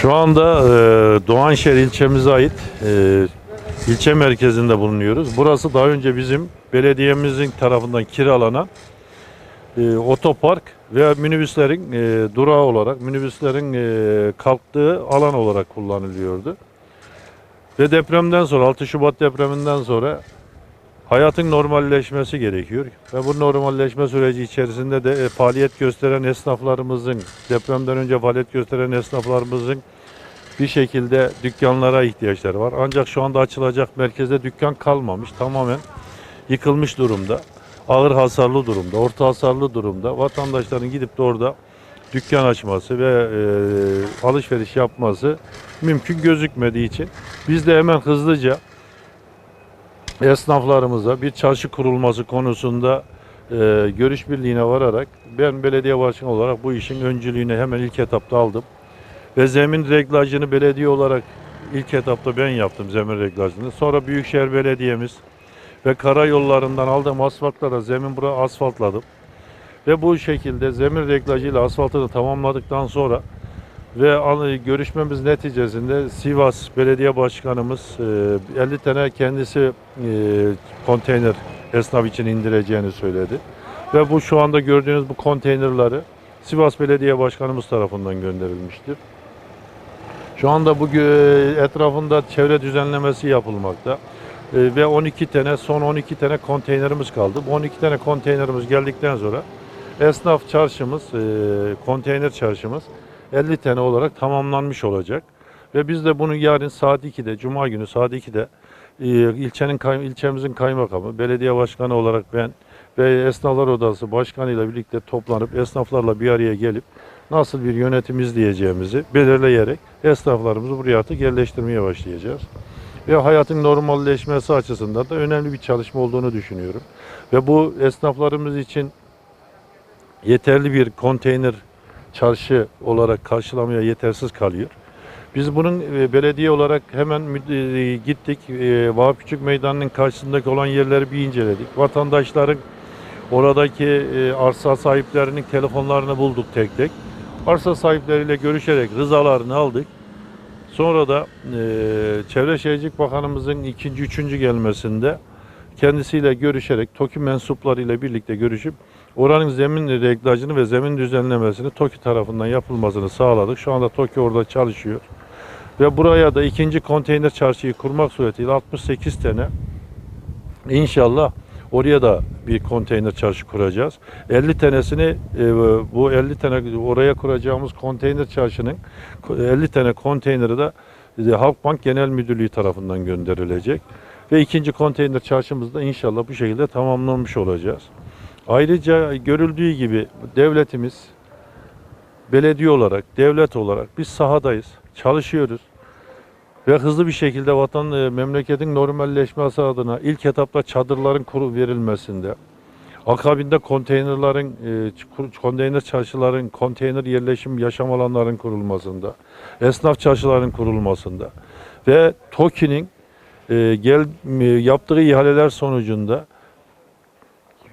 Şu anda e, Doğanşehir ilçemize ait e, ilçe merkezinde bulunuyoruz. Burası daha önce bizim belediyemizin tarafından kiralanan e, otopark ve minibüslerin e, durağı olarak, minibüslerin e, kalktığı alan olarak kullanılıyordu. Ve depremden sonra, 6 Şubat depreminden sonra hayatın normalleşmesi gerekiyor. Ve bu normalleşme süreci içerisinde de e, faaliyet gösteren esnaflarımızın, depremden önce faaliyet gösteren esnaflarımızın bir şekilde dükkanlara ihtiyaçları var. Ancak şu anda açılacak merkezde dükkan kalmamış. Tamamen yıkılmış durumda. Ağır hasarlı durumda, orta hasarlı durumda. Vatandaşların gidip de orada dükkan açması ve e, alışveriş yapması mümkün gözükmediği için biz de hemen hızlıca esnaflarımıza bir çarşı kurulması konusunda e, görüş birliğine vararak ben belediye başkanı olarak bu işin öncülüğünü hemen ilk etapta aldım. Ve zemin reglajını belediye olarak ilk etapta ben yaptım zemin reglajını. Sonra Büyükşehir Belediye'miz ve karayollarından aldığım asfaltlara zemin buraya asfaltladım. Ve bu şekilde zemin reglajıyla asfaltını tamamladıktan sonra ve görüşmemiz neticesinde Sivas Belediye Başkanımız e, 50 tane kendisi e, konteyner esnaf için indireceğini söyledi. Ve bu şu anda gördüğünüz bu konteynerları Sivas Belediye Başkanımız tarafından gönderilmiştir. Şu anda bu etrafında çevre düzenlemesi yapılmakta. E, ve 12 tane son 12 tane konteynerimiz kaldı. Bu 12 tane konteynerimiz geldikten sonra esnaf çarşımız, e, konteyner çarşımız 50 tane olarak tamamlanmış olacak. Ve biz de bunu yarın saat 2'de, Cuma günü saat 2'de e, ilçenin ilçemizin kaymakamı, belediye başkanı olarak ben ve Esnaflar Odası Başkanı ile birlikte toplanıp esnaflarla bir araya gelip nasıl bir yönetim izleyeceğimizi belirleyerek esnaflarımızı buraya artık yerleştirmeye başlayacağız. Ve hayatın normalleşmesi açısından da önemli bir çalışma olduğunu düşünüyorum. Ve bu esnaflarımız için yeterli bir konteyner çarşı olarak karşılamaya yetersiz kalıyor. Biz bunun e, belediye olarak hemen e, gittik. E, Vahap Küçük Meydanı'nın karşısındaki olan yerleri bir inceledik. Vatandaşların oradaki arsa sahiplerinin telefonlarını bulduk tek tek. Arsa sahipleriyle görüşerek rızalarını aldık. Sonra da e, Çevre Şehircilik Bakanımızın ikinci, üçüncü gelmesinde kendisiyle görüşerek TOKİ mensuplarıyla birlikte görüşüp oranın zemin reglajını ve zemin düzenlemesini TOKİ tarafından yapılmasını sağladık. Şu anda TOKİ orada çalışıyor. Ve buraya da ikinci konteyner çarşıyı kurmak suretiyle 68 tane inşallah oraya da bir konteyner çarşı kuracağız. 50 tanesini e, bu 50 tane oraya kuracağımız konteyner çarşının 50 tane konteyneri de e, Halkbank Genel Müdürlüğü tarafından gönderilecek. Ve ikinci konteyner çarşımızda inşallah bu şekilde tamamlanmış olacağız. Ayrıca görüldüğü gibi devletimiz belediye olarak, devlet olarak biz sahadayız, çalışıyoruz. Ve hızlı bir şekilde vatan e, memleketin normalleşmesi adına ilk etapta çadırların kuru verilmesinde, akabinde konteynerlerin, e, konteyner çarşıların, konteyner yerleşim yaşam alanlarının kurulmasında, esnaf çarşıların kurulmasında ve TOKİ'nin e, gel yaptığı ihaleler sonucunda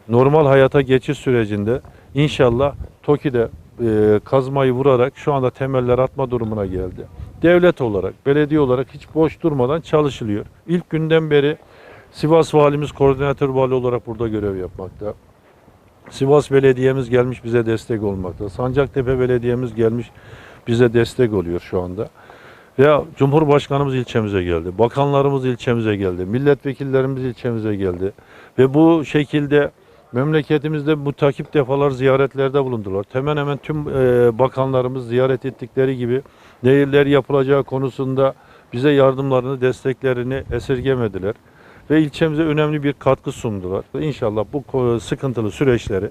normal hayata geçiş sürecinde inşallah TOKİ'de e, kazmayı vurarak şu anda temeller atma durumuna geldi. Devlet olarak, belediye olarak hiç boş durmadan çalışılıyor. İlk günden beri Sivas Valimiz koordinatör vali olarak burada görev yapmakta. Sivas Belediye'miz gelmiş bize destek olmakta. Sancaktepe Belediye'miz gelmiş bize destek oluyor şu anda. Ya Cumhurbaşkanımız ilçemize geldi, bakanlarımız ilçemize geldi, milletvekillerimiz ilçemize geldi. Ve bu şekilde memleketimizde bu takip defalar ziyaretlerde bulundular. Hemen hemen tüm e, bakanlarımız ziyaret ettikleri gibi neler yapılacağı konusunda bize yardımlarını, desteklerini esirgemediler. Ve ilçemize önemli bir katkı sundular. İnşallah bu ko- sıkıntılı süreçleri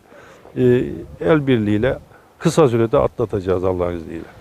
e, el birliğiyle kısa sürede atlatacağız Allah'ın izniyle.